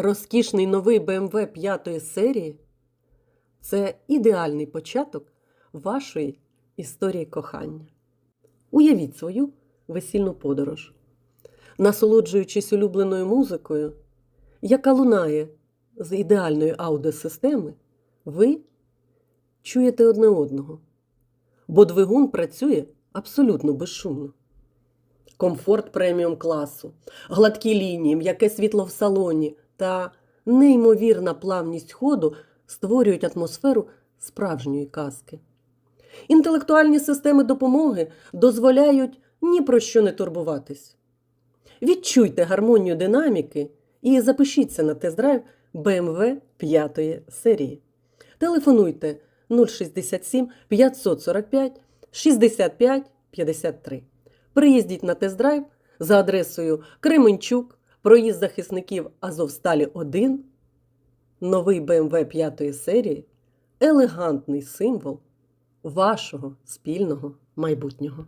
Розкішний новий BMW 5 серії це ідеальний початок вашої історії кохання. Уявіть свою весільну подорож, насолоджуючись улюбленою музикою, яка лунає з ідеальної аудіосистеми, ви чуєте одне одного, бо двигун працює абсолютно безшумно. Комфорт преміум класу, гладкі лінії, м'яке світло в салоні та неймовірна плавність ходу створюють атмосферу справжньої казки. Інтелектуальні системи допомоги дозволяють ні про що не турбуватись. Відчуйте гармонію динаміки і запишіться на тест-драйв BMW 5 серії. Телефонуйте 067 545 65 53. Приїздіть на тест-драйв за адресою Кременчук, проїзд захисників Азовсталі 1, новий BMW 5 серії, елегантний символ вашого спільного майбутнього.